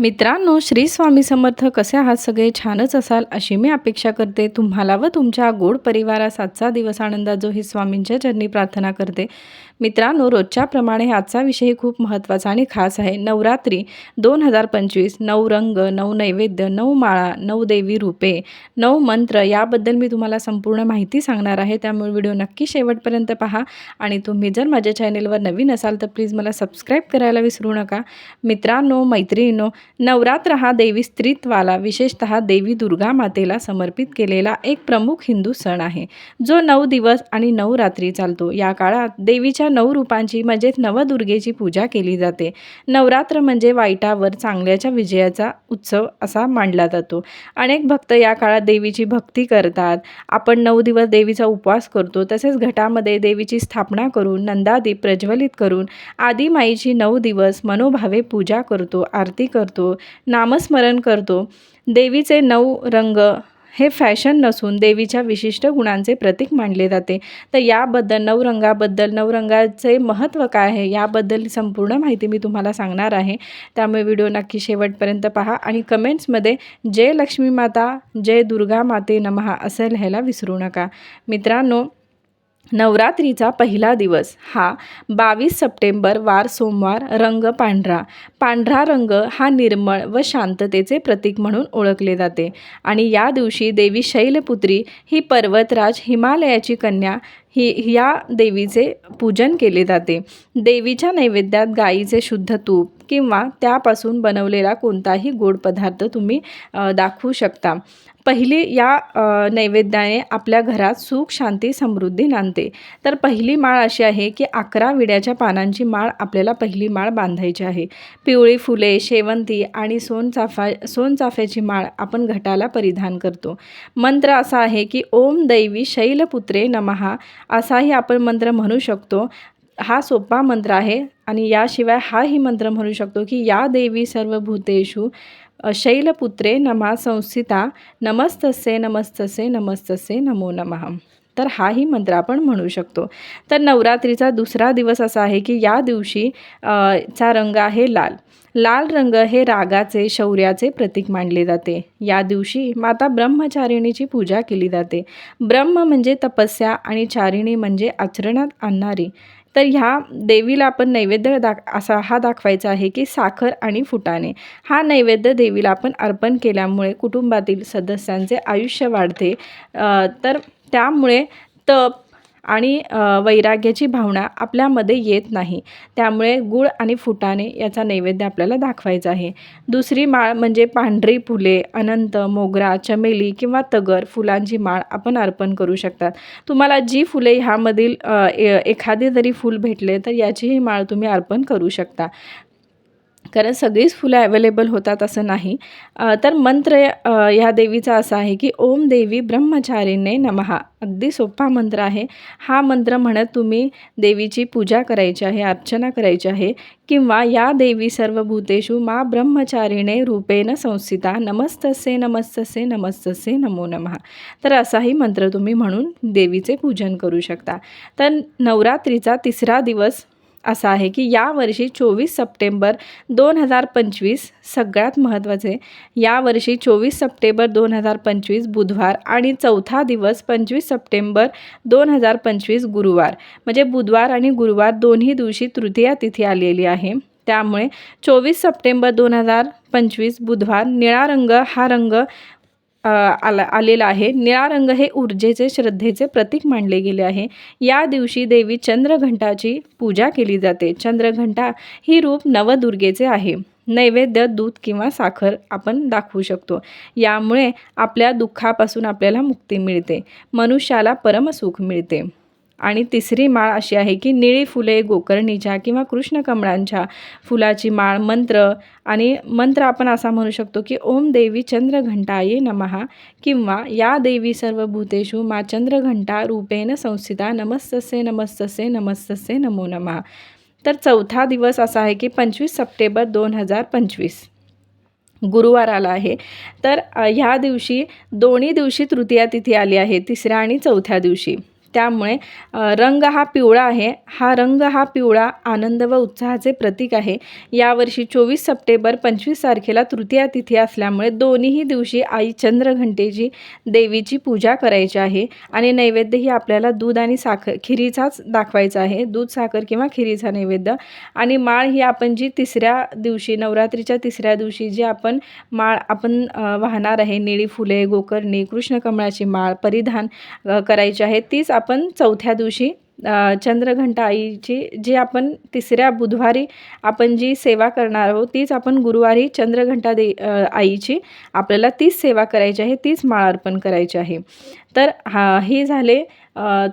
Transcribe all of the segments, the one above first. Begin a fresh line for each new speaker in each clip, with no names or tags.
मित्रांनो श्री स्वामी समर्थ कसे आहात? सगळे छानच असाल अशी मी अपेक्षा करते. तुम्हाला व तुमच्या गोड परिवारास आजचा दिवस आनंदात जो ही स्वामींच्या चरणी प्रार्थना करते. मित्रांनो रोजच्याप्रमाणे आजचा विषय खूप महत्त्वाचा आणि खास आहे. नवरात्री दोन हजार पंचवीस नऊ रंग नऊ नैवेद्य नऊ माळा नऊ देवी रूपे नऊ मंत्र याबद्दल मी तुम्हाला संपूर्ण माहिती सांगणार आहे. त्यामुळे व्हिडिओ नक्की शेवटपर्यंत पहा आणि तुम्ही जर माझ्या चॅनेलवर नवीन असाल तर प्लीज मला सबस्क्राईब करायला विसरू नका. मित्रांनो मैत्रिणीनो नवरात्र हा देवी स्त्रीत्वाला विशेषतः देवी दुर्गा मातेला समर्पित केलेला एक प्रमुख हिंदू सण आहे. जो नऊ दिवस आणि नऊ रात्री चालतो. या काळात देवीच्या नऊ रूपांची म्हणजेच नवदुर्गेची पूजा केली जाते. नवरात्र म्हणजे वाईटावर चांगल्याच्या विजयाचा उत्सव असा मानला जातो. अनेक भक्त या काळात देवीची भक्ती करतात. आपण नऊ दिवस देवीचा उपवास करतो. तसेच घटामध्ये देवीची स्थापना करून नंदादीप प्रज्वलित करून आदिमाईची नऊ दिवस मनोभावे पूजा करतो आरती करतो नामस्मरण करतो. देवीचे नऊ रंग हे फॅशन नसून देवीच्या विशिष्ट गुणांचे प्रतीक मानले जाते. तर याबद्दल नवरंगाबद्दल नवरंगाचे महत्त्व काय आहे? याबद्दल संपूर्ण माहिती मी तुम्हाला सांगणार आहे. त्यामुळे व्हिडिओ नक्की शेवटपर्यंत पहा आणि कमेंट्समध्ये जय लक्ष्मी माता जय दुर्गा माते नमहा असं लिहायला विसरू नका. मित्रांनो नवरात्रीचा पहिला दिवस हा बावीस सप्टेंबर वार सोमवार रंग पांढरा. पांढरा रंग हा निर्मळ व शांततेचे प्रतीक म्हणून ओळखले जाते. आणि या दिवशी देवी शैलपुत्री ही पर्वतराज हिमालयाची कन्या ही या देवीचे पूजन केले जाते. देवीच्या नैवेद्यात गाईचे शुद्ध तूप किंवा त्यापासून बनवलेला कोणताही गोड पदार्थ तुम्ही दाखवू शकता. पहिली या नैवेद्याने आपल्या घरात सुख शांती समृद्धी नांदते. तर पहिली माळ अशी आहे की अकरा विड्याच्या पानांची माळ आपल्याला पहिली माळ बांधायची आहे. पिवळी फुले शेवंती आणि सोनचाफा सोनचाफ्याची माळ आपण घटाला परिधान करतो. मंत्र असा आहे की ओम दैवी शैलपुत्रे नमहा असाही आपण मंत्र म्हणू शकतो. हा सोपा मंत्र आहे आणि याशिवाय हाही मंत्र म्हणू शकतो की या देवी सर्व भूतेषु शैलपुत्रे नमा संस्थिता नमस्तसे नमस्तसे नमस्तसे नमो नमः. तर हाही मंत्र आपण म्हणू शकतो. तर नवरात्रीचा दुसरा दिवस असा आहे की या दिवशी चा रंग आहे लाल. लाल रंग हे रागाचे शौर्याचे प्रतीक मानले जाते. या दिवशी माता ब्रह्मचारिणीची पूजा केली जाते. ब्रह्म म्हणजे तपस्या आणि चारिणी म्हणजे आचरणात आणणारी. तर ह्या देवीला आपण नैवेद्य दाख असा हा दाखवायचा आहे की साखर आणि फुटाणे. हा नैवेद्य देवीला आपण अर्पण केल्यामुळे कुटुंबातील सदस्यांचे आयुष्य वाढते. तर त्यामुळे तप आणि वैराग्याची भावना आपल्यामध्ये येत नाही. त्यामुळे गुळ आणि फुटाणे याचा नैवेद्य आपल्याला दाखवायचा आहे. दुसरी माळ म्हणजे पांढरी फुले अनंत मोगरा चमेली किंवा तगर फुलांची माळ आपण अर्पण करू शकतात. तुम्हाला जी फुले ह्यामधील एखादे जरी फूल भेटले तर याचीही माळ तुम्ही अर्पण करू शकता. कारण सगळीच फुलं अवेलेबल होतात असं नाही. तर मंत्र ह्या देवीचा असा आहे की ओम देवी ब्रह्मचारीने नमहा. अगदी सोपा मंत्र आहे. हा मंत्र म्हणत तुम्ही देवीची पूजा करायची आहे अर्चना करायची आहे किंवा या देवी सर्व भूतेषु मा ब्रह्मचारिणे रूपेण संस्थिता. नमस्तसे नमस्तसे नमस्तसे नमो नमः. तर असाही मंत्र तुम्ही म्हणून देवीचे पूजन करू शकता. तर नवरात्रीचा तिसरा दिवस असा आहे की यावर्षी चोवीस सप्टेंबर दोन हजार पंचवीस सगळ्यात महत्त्वाचे. यावर्षी चोवीस सप्टेंबर दोन हजार पंचवीस बुधवार आणि चौथा दिवस पंचवीस सप्टेंबर दोन हजार पंचवीस गुरुवार. म्हणजे बुधवार आणि गुरुवार दोन्ही दिवशी तृतीया तिथी आलेली आहे. त्यामुळे चोवीस सप्टेंबर दोन हजार पंचवीस बुधवार निळा रंग हा रंग आला आलेला आहे. निळा रंग हे ऊर्जेचे श्रद्धेचे प्रतीक मानले गेले आहे. या दिवशी देवी चंद्रघंटाची पूजा केली जाते. चंद्रघंटा ही रूप नवदुर्गेचे आहे. नैवेद्य दूध किंवा साखर आपण दाखवू शकतो. यामुळे आपल्या दुःखापासून आपल्याला मुक्ती मिळते. मनुष्याला परमसुख मिळते. आणि तिसरी माळ अशी आहे की निळी फुले गोकर्णीच्या किंवा कृष्णकमळांच्या फुलाची माळ मंत्र आणि मंत्र आपण असा म्हणू शकतो की ओम देवी चंद्रघंटाये नमहा किंवा या देवी सर्व भूतेषु मा चंद्रघंटा रूपेण संस्थिता नमस्तसे नमस्तसे नमस्तसे नमो नमः. तर चौथा दिवस असा आहे की पंचवीस सप्टेंबर दोन हजार पंचवीस. गुरुवार आला आहे. तर ह्या दिवशी दोन्ही दिवशी तृतीया तिथी आली आहे तिसऱ्या आणि चौथ्या दिवशी. त्यामुळे रंग हा पिवळा आहे. हा रंग हा पिवळा आनंद व उत्साहाचे प्रतीक आहे. यावर्षी चोवीस सप्टेंबर पंचवीस तारखेला तृतीया तिथी असल्यामुळे दोन्हीही दिवशी आई चंद्रघंटेची देवीची पूजा करायची आहे. आणि नैवेद्य ही आपल्याला दूध आणि साखर खिरीचाच दाखवायचा आहे. दूध साखर किंवा खिरीचा नैवेद्य. आणि माळ ही आपण जी तिसऱ्या दिवशी नवरात्रीच्या तिसऱ्या दिवशी जी आपण माळ आपण वाहणार आहे निळी फुले गोकर्णी कृष्णकमळाची माळ परिधान करायची आहे तीच आपण चौथ्या दिवशी चंद्रघंटा आईची जी आपण तिसऱ्या बुधवारी आपण जी सेवा करणार आहोत तीच आपण गुरुवारी चंद्रघंटा दे आईची आपल्याला तीच सेवा करायची आहे तीच माळ अर्पण करायची आहे. तर हा हे झाले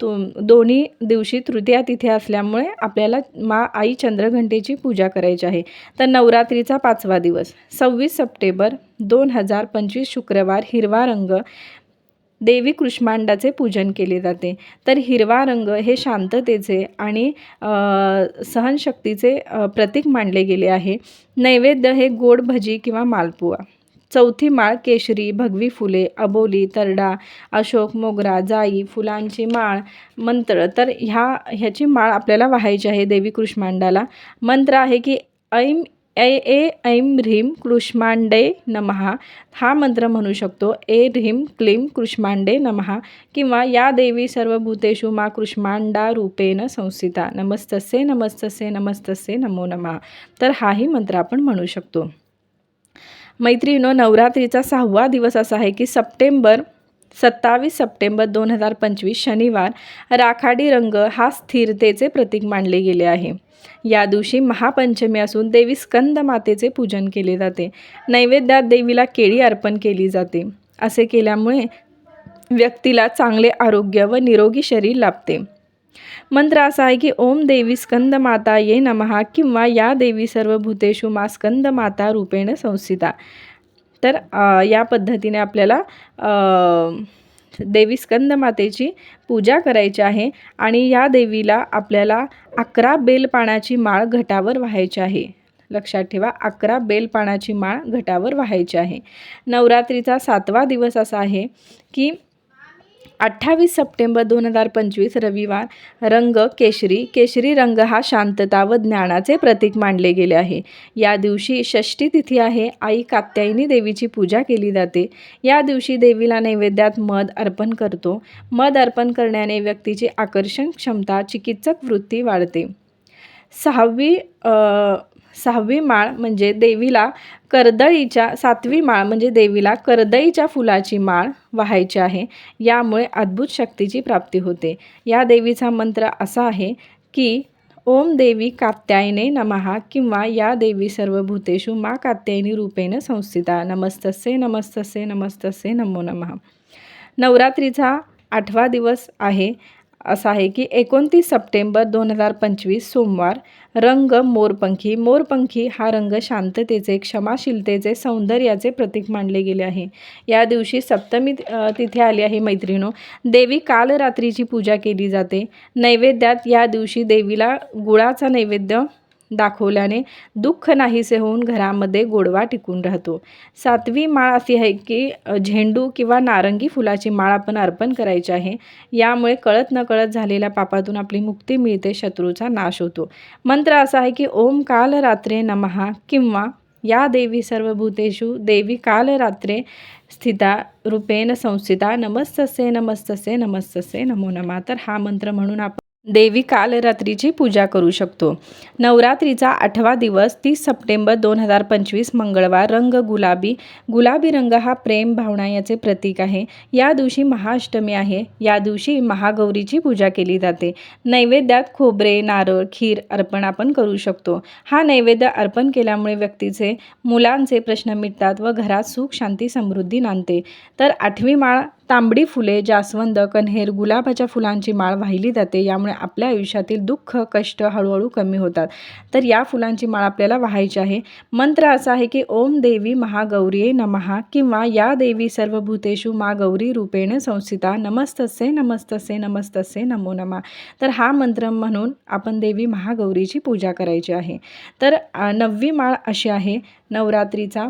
तु दोन्ही दिवशी तृतीया तिथे असल्यामुळे आपल्याला मा आई चंद्रघंटेची पूजा करायची आहे. तर नवरात्रीचा पाचवा दिवस सव्वीस सप्टेंबर दोन हजार पंचवीस शुक्रवार हिरवा रंग देवी कृष्मांडाचे पूजन केले जाते. तर हिरवा रंग हे शांततेचे आणि सहनशक्तीचे प्रतीक मानले गेले आहे. नैवेद्य हे गोड भजी किंवा मालपुआ. चौथी माळ केशरी भगवी फुले अबोली तरडा अशोक मोगरा जाई फुलांची माळ मंत्र. तर ह्या ह्याची माळ आपल्याला व्हायची आहे देवी कृष्मांडाला. मंत्र आहे की ऐम ऐ ए ऐं ह्रीं कृष्मांडे नमहा हा मंत्र म्हणू शकतो ए ह्रीं क्लीं कृष्मांडे नमहा किंवा या देवी सर्वभूतेषु मा कृष्मांडा रूपेन संस्थिता. नमस्तसे नमस्तसे नमस्तसे नमो नमः. तर हाही मंत्र आपण म्हणू शकतो. मैत्रिणीनो नवरात्रीचा सहावा दिवस असा आहे की सप्टेंबर सत्तावीस सप्टेंबर दोन हजार पंचवीस शनिवार राखाडी रंग हा स्थिरतेचे प्रतीक मानले गेले आहे. या दिवशी महापंचमी असून देवी स्कंद मातेचे पूजन केले जाते. नैवेद्यात देवीला केळी अर्पण केली जाते. असे केल्यामुळे व्यक्तीला चांगले आरोग्य व निरोगी शरीर लाभते. मंत्र असा आहे की ओम देवी स्कंद माता ये नमहा किंवा या देवी सर्व भूतेषु मा स्कंद माता रूपेण संस्थिता तर या पद्धतीने आपल्याला देवी स्कंद मातेची पूजा करायची आहे आणि या देवीला आपल्याला अकरा बेलपानाची माळ घटावर व्हायची आहे. लक्षात ठेवा अकरा बेलपानाची माळ घटावर व्हायची आहे. नवरात्रीचा सातवा दिवस असा आहे की अठ्ठावीस सप्टेंबर दोन हजार पंचवीस रविवार रंग केशरी. केशरी रंग हा शांतता व ज्ञानाचे प्रतीक मानले गेले आहे. या दिवशी षष्ठी तिथी आहे. आई कात्यायनी देवीची पूजा केली जाते. या दिवशी देवीला नैवेद्यात मध अर्पण करतो. मध अर्पण करण्याने व्यक्तीची आकर्षण क्षमता चिकित्सक वृत्ती वाढते. सहावी सहावी माळ म्हणजे देवीला कर्दळीच्या सातवी माळ म्हणजे देवीला कर्दळीच्या फुलाची माळ वाहायची आहे. यामुळे अद्भुत शक्तीची प्राप्ती होते. या देवीचा मंत्र असा आहे की ओम देवी कात्यायने नमहा किंवा या देवी सर्व भूतेषु मा कात्यायनी रूपेण संस्थिता नमस्तसे नमस्तसे नमस्तसे नमो नमः. नवरात्रीचा आठवा दिवस आहे. असा आहे की एकोणतीस सप्टेंबर दोन हजार पंचवीस सोमवार रंग मोरपंखी. मोरपंखी हा रंग शांततेचे क्षमाशीलतेचे सौंदर्याचे प्रतीक मानले गेले आहे. या दिवशी सप्तमी तिथे आली आहे मैत्रिणो. देवी कालरात्रीची पूजा केली जाते. नैवेद्यात या दिवशी देवीला गुळाचा नैवेद्य दाखवल्याने दुःख नाहीसे होऊन घरामध्ये गोडवा टिकून राहतो. सातवी माळ अशी आहे की झेंडू किंवा नारंगी फुलाची माळ आपण अर्पण करायची आहे. यामुळे कळत नकळत झालेल्या पापातून आपली मुक्ती मिळते शत्रूचा नाश होतो. मंत्र असा आहे की ओम काल रात्रे नमहा किंवा या देवी सर्वभूतेषु देवी काल रात्रे स्थिता रूपेण संस्थिता नमस्तसे नमस्तसे नमस्तसे नमो नमः. तर हा मंत्र म्हणून आपण देवी कालरात्रीची पूजा करू शकतो. नवरात्रीचा आठवा दिवस तीस सप्टेंबर दोन हजार पंचवीस मंगळवार. रंग गुलाबी. गुलाबी रंग हा प्रेम भावना याचे प्रतीक आहे. या दिवशी महाअष्टमी आहे. या दिवशी महागौरीची पूजा केली जाते. नैवेद्यात खोबरे नारळ खीर अर्पण आपण करू शकतो. हा नैवेद्य अर्पण केल्यामुळे व्यक्तीचे मुलांचे प्रश्न मिटतात व घरात सुख शांती समृद्धी नांदते. तर आठवी माळ तांबडी फुले जास्वंद कन्हेर गुलाबाच्या फुलांची माळ वाहिली जाते यामुळे आपल्या आयुष्यातील दुःख कष्ट हळूहळू कमी होतात. तर या फुलांची माळ आपल्याला वाहायची आहे. मंत्र असा आहे की ओम देवी महागौरी नमहा किंवा या देवी सर्वभूतेषु मा गौरी रूपेण संस्थिता नमस्तसे नमस्तसे नमस्तसे नमो नमः. तर हा मंत्र म्हणून आपण देवी महागौरीची पूजा करायची आहे. तर नववी माळ अशी आहे नवरात्रीचा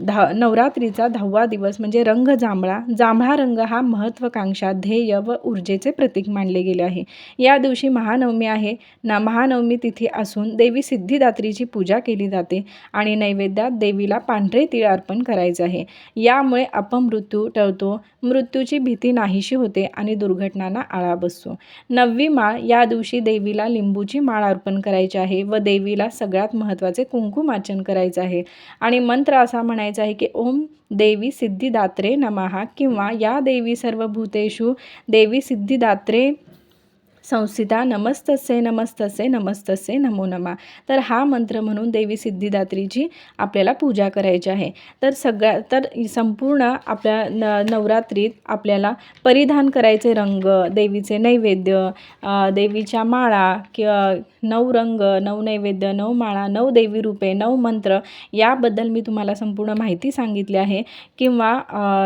धा नवरात्रीचा दहावा दिवस म्हणजे रंग जांभळा. जांभळा रंग हा महत्त्वाकांक्षा ध्येय व ऊर्जेचे प्रतीक मानले गेले आहे. या दिवशी महानवमी आहे. ना महानवमी तिथी असून देवी सिद्धिदात्रीची पूजा केली जाते आणि नैवेद्यात देवीला पांढरे तीळ अर्पण करायचे आहे. यामुळे अपमृत्यू टळतो मृत्यूची भीती नाहीशी होते आणि दुर्घटनांना आळा बसतो. नववी माळ या दिवशी देवीला लिंबूची माळ अर्पण करायची आहे व देवीला सगळ्यात महत्त्वाचे कुंकुमार्चन करायचं आहे. आणि मंत्र असा म्हणायचा आहे की ओम देवी सिद्धिदात्रे नमहा किंवा या देवी सर्वभूतेषु देवी सिद्धिदात्रे संस्थिता नमस्तसे नमस्तसे नमस्तसे नमो नमा. तर हा मंत्र म्हणून देवी सिद्धिदात्रीची आपल्याला पूजा करायची आहे. तर सगळ्या तर संपूर्ण आपल्या न नवरात्रीत आपल्याला परिधान करायचे रंग देवीचे नैवेद्य देवीच्या माळा किंवा नऊ रंग नऊ नैवेद्य नऊ माळा नऊ देवी रूपे नऊ मंत्र याबद्दल मी तुम्हाला संपूर्ण माहिती सांगितली आहे. किंवा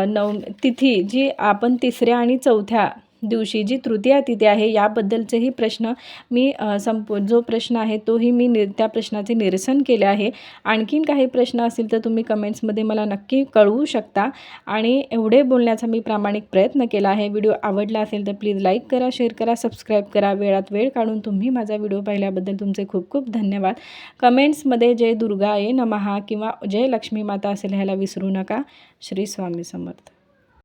नऊ तिथी जी आपण तिसऱ्या आणि चौथ्या दिवशी जी तृतीया तिथी आहे. याबद्दलचेही प्रश्न मी संप जो प्रश्न आहे तोही मी नि त्या प्रश्नाचे निरसन केले आहे. आणखीन काही प्रश्न असतील तर तुम्ही कमेंट्समध्ये मला नक्की कळवू शकता. आणि एवढे बोलण्याचा मी प्रामाणिक प्रयत्न केला आहे. व्हिडिओ आवडला असेल तर प्लीज लाईक करा शेअर करा सबस्क्राईब करा. वेळात वेळ काढून तुम्ही माझा व्हिडिओ पाहिल्याबद्दल तुमचे खूप खूप धन्यवाद. कमेंट्समध्ये जय दुर्गा ये नमहा किंवा जय लक्ष्मी माता असेल ह्याला विसरू नका. श्री स्वामी समर्थ.